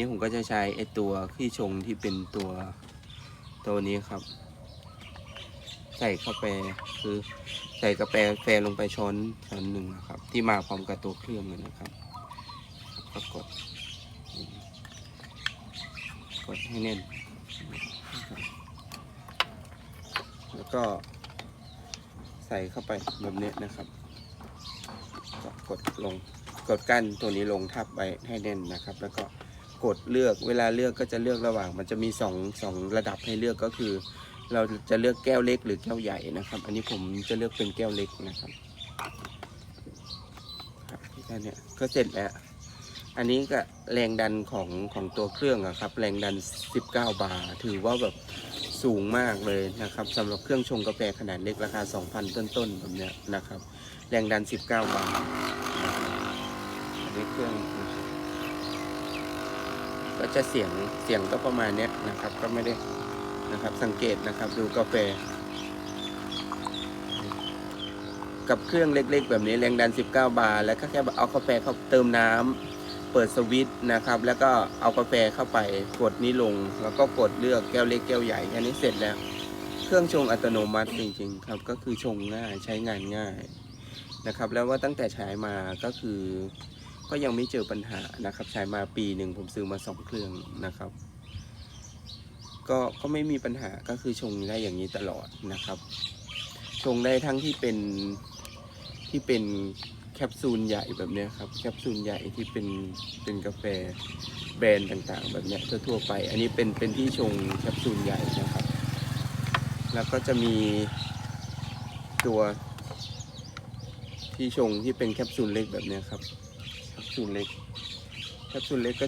นี่ผมก็จะใช้ไอตัวขี้ชงที่เป็นตัวตัวนี้ครับ ใส่เข้าไปคือใส่กาแฟแฟลงไปช้อนช้อนหนึ่งนะครับ ที่มาพร้อมกับตัวเครื่องเลยนะครับก็กดกดให้แน่น แล้วก็ใส่เข้าไปแบบนี้นะครับก็กดลงกดกั้นตัวนี้ลงทับไว้ให้แน่นนะครับ แล้วก็ กดเลือกเวลาเลือกก็จะเลือกระหว่าง มันจะมีสองสองระดับให้เลือกก็คือ เราจะเลือกแก้วเล็กหรือแก้วใหญ่นะครับ อันนี้ผมจะเลือกเป็นแก้วเล็กนะครับแค่นี้ก็เสร็จแล้วอันนี้ก็แรงดันของของตัวเครื่องอะครับ แรงดัน 19 บาร์ถือว่าแบบสูงมากเลยนะครับสำหรับเครื่องชงกาแฟขนาดเล็กราคา 2,000 ต้นๆแบบเนี้ยนะครับ แรงดัน 19 บาร์อันนี้เครื่อง ก็จะเสียงเสียงก็ประมาณเนี้ยนะครับ ก็ไม่ได้นะครับสังเกตนะครับดูกาแฟ กับเครื่องเล็กๆ แบบนี้แรงดัน 19 บาร์แล้วก็แค่เอากาแฟเข้าเติมน้ำเปิดสวิตช์นะครับ แล้วก็เอากาแฟเข้าไปกดนี้ลง แล้วก็กดเลือกแก้วเล็กแก้วใหญ่อันนี้เสร็จแล้ว เครื่องชงอัตโนมัติจริงๆครับก็คือชงง่ายใช้งานง่ายนะครับ แล้วว่าตั้งแต่ใช้มาก็คือ ก็ยังไม่เจอปัญหานะครับ ใช้มาปีหนึ่งผมซื้อมาสองเครื่องนะครับ ก็ก็ไม่มีปัญหาก็คือชงได้อย่างนี้ตลอดนะครับ ชงได้ทั้งที่เป็นที่เป็นแคปซูลใหญ่แบบนี้ครับแคปซูลใหญ่ที่เป็นเป็นกาแฟแบรนด์ต่างๆ แบบนี้ทั่วๆไป อันนี้เป็นเป็นที่ชงแคปซูลใหญ่นะครับ แล้วก็จะมีตัวที่ชงที่เป็นแคปซูลเล็กแบบนี้ครับ แคปซูลเล็กแคปซูลเล็กก็